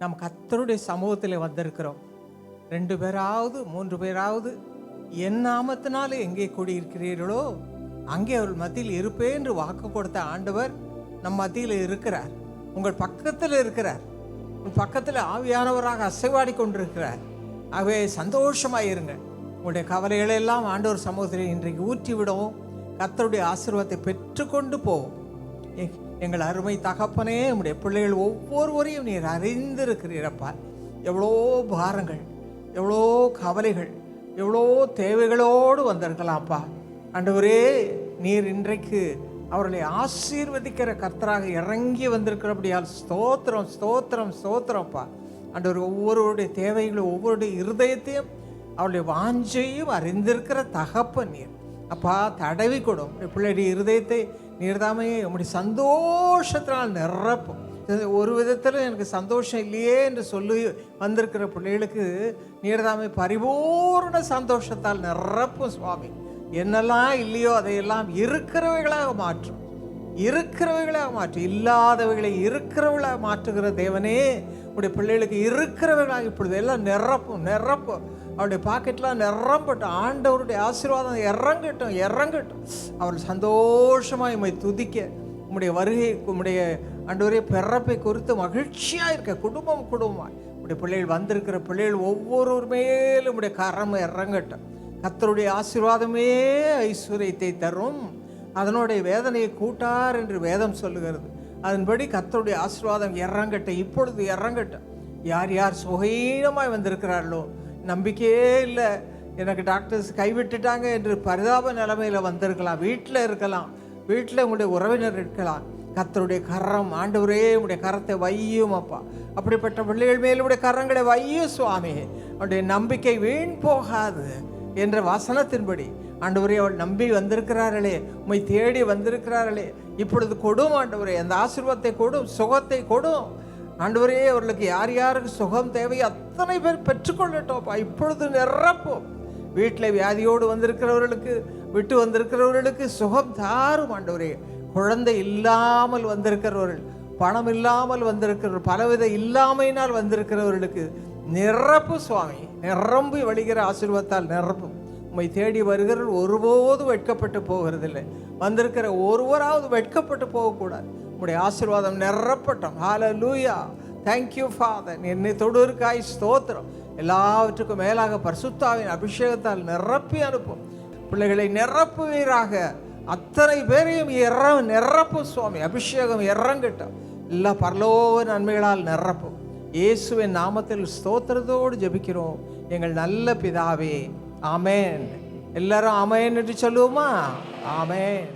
நாம் கத்தருடைய சமூகத்தில் வந்திருக்கிறோம். ரெண்டு பேராவது மூன்று பேராவது என் நாமத்தினால எங்கே கூடியிருக்கிறீர்களோ அங்கே அவர்கள் மத்தியில் இருப்பேன் என்று வாக்கு கொடுத்த ஆண்டவர் நம் மத்தியில் இருக்கிறார். உங்கள் பக்கத்தில் இருக்கிறார். உங்கள் பக்கத்தில் ஆவியானவராக அசைவாடி கொண்டிருக்கிறார். ஆகவே சந்தோஷமாக இருங்க. உங்களுடைய கவலைகளை எல்லாம் ஆண்டவர் சமூகத்தில் இன்றைக்கு ஊற்றிவிடவும். கத்தருடைய ஆசீர்வாதத்தை பெற்றுக்கொண்டு போவோம். எங்கள் அருமை தகப்பனே நம்முடைய பிள்ளைகள் ஒவ்வொருவரையும் நீர் அறிந்திருக்கிறீரப்பா. எவ்வளோ பாரங்கள் எவ்வளோ கவலைகள் எவ்வளோ தேவைகளோடு வந்திருக்கலாம்ப்பா. ஆண்டவரே நீர் இன்றைக்கு அவர்களை ஆசீர்வதிக்கிற கர்த்தராக இறங்கி வந்திருக்கிறபடியால் ஸ்தோத்திரம் ஸ்தோத்திரம் ஸ்தோத்திரம்ப்பா. ஆண்டவர் ஒவ்வொருவருடைய தேவைகளும் ஒவ்வொருடைய இருதயத்தையும் அவருடைய வாஞ்சையும் அறிந்திருக்கிற தகப்ப நீர். அப்பா தடவி கொடும் உம்முடைய பிள்ளையுடைய இருதயத்தை நீர்தாமே உம்முடைய சந்தோஷத்தினால் நிரப்பும். ஒரு விதத்தில் எனக்கு சந்தோஷம் இல்லையே என்று சொல்லி வந்திருக்கிற பிள்ளைகளுக்கு நீர்தாமை பரிபூர்ண சந்தோஷத்தால் நிரப்பும் சுவாமி. என்னெல்லாம் இல்லையோ அதையெல்லாம் இருக்கிறவைகளாக மாற்றும். இருக்கிறவைகளாக மாற்றி இல்லாதவைகளை இருக்கிறவர்களாக மாற்றுகிற தேவனே உடைய பிள்ளைகளுக்கு இருக்கிறவர்களாக இப்பொழுது எல்லாம் நிரப்பும் நிரப்பும். அவருடைய பாக்கெட்லாம் நிரம்பட்டும். ஆண்டவருடைய ஆசீர்வாதம் இறங்கட்டும் இறங்கட்டும். அவர் சந்தோஷமாக இம்மை துதிக்க உம்முடைய வருகை உம்முடைய ஆண்டவரே பிறப்பை குறித்து மகிழ்ச்சியாக இருக்க குடும்பம் குடும்பம் உடைய பிள்ளைகள் வந்திருக்கிற பிள்ளைகள் ஒவ்வொருவர் மேலும் உடைய கரம் இறங்கட்டும். கத்தருடைய ஆசீர்வாதமே ஐஸ்வர்யத்தை தரும். அதனுடைய வேதனையை கூட்டார் என்று வேதம் சொல்லுகிறது. அதன்படி கத்தருடைய ஆசீர்வாதம் இறங்கட்டும். இப்பொழுது இறங்கட்டும். யார் யார் சுகீனமாய் வந்திருக்கிறார்களோ நம்பிக்கையே இல்லை. எனக்கு டாக்டர்ஸ் கைவிட்டுட்டாங்க என்று பரிதாப நிலைமையில் வந்திருக்கலாம். வீட்டில் இருக்கலாம். வீட்டில் உங்களுடைய உறவினர் இருக்கலாம். கர்த்தருடைய கரம் ஆண்டவரே உடைய கரத்தை வையும் அப்பா. அப்படிப்பட்ட பிள்ளைகள் மேலுடைய உடைய கரங்களை வையும் சுவாமி. அவருடைய நம்பிக்கை வீண் போகாது என்ற வசனத்தின்படி ஆண்டவரே அவள் நம்பி வந்திருக்கிறார்களே. உண்மை தேடி வந்திருக்கிறார்களே. இப்பொழுது கொடும் ஆண்டவரே அந்த ஆசிர்வாதத்தை கொடும் சுகத்தை கொடும். ஆண்டவரே அவர்களுக்கு யார் யாருக்கு சுகம் தேவை அத்தனை பேர் பெற்றுக்கொள்ளட்டோப்பா. இப்பொழுது நிரப்போம். வீட்டில் வியாதியோடு வந்திருக்கிறவர்களுக்கு விட்டு வந்திருக்கிறவர்களுக்கு சுகம் தாரும் ஆண்டவரே. குழந்தை இல்லாமல் வந்திருக்கிறவர்கள் பணம் இல்லாமல் வந்திருக்கிறவர்கள் பலவித இல்லாமையினால் வந்திருக்கிறவர்களுக்கு நிரப்பு சுவாமி. நிரம்பி வழிகிற ஆசீர்வாதத்தால் நிரப்பும். உம்மை தேடி வருகிறவர்கள் ஒருபோதும் வெட்கப்பட்டு போகிறதில்லை. வந்திருக்கிற ஒருவராவது வெட்கப்பட்டு போகக்கூடாது. உங்களுடைய ஆசீர்வாதம் நிரப்பட்டும். ஹால லூயா தேங்க்யூ ஃபாதர் என்னை தொடுவருக்காய் ஸ்தோத்திரம். எல்லாவற்றுக்கும் மேலாக பரிசுத்தாவின் அபிஷேகத்தால் நிரப்பி அனுப்பும். பிள்ளைகளை நிரப்புவீராக. அத்தனை பேரையும் எற நிரப்பும் சுவாமி. அபிஷேகம் இறங்கட்டும். எல்லா பரலோக நன்மைகளால் நிரப்பும். இயேசுவின் நாமத்தில் ஸ்தோத்திரத்தோடு ஜெபிக்கிறோம். எங்கள் நல்ல பிதாவே ஆமேன். எல்லாரும் ஆமேன் என்று சொல்லுவோமா? ஆமேன்.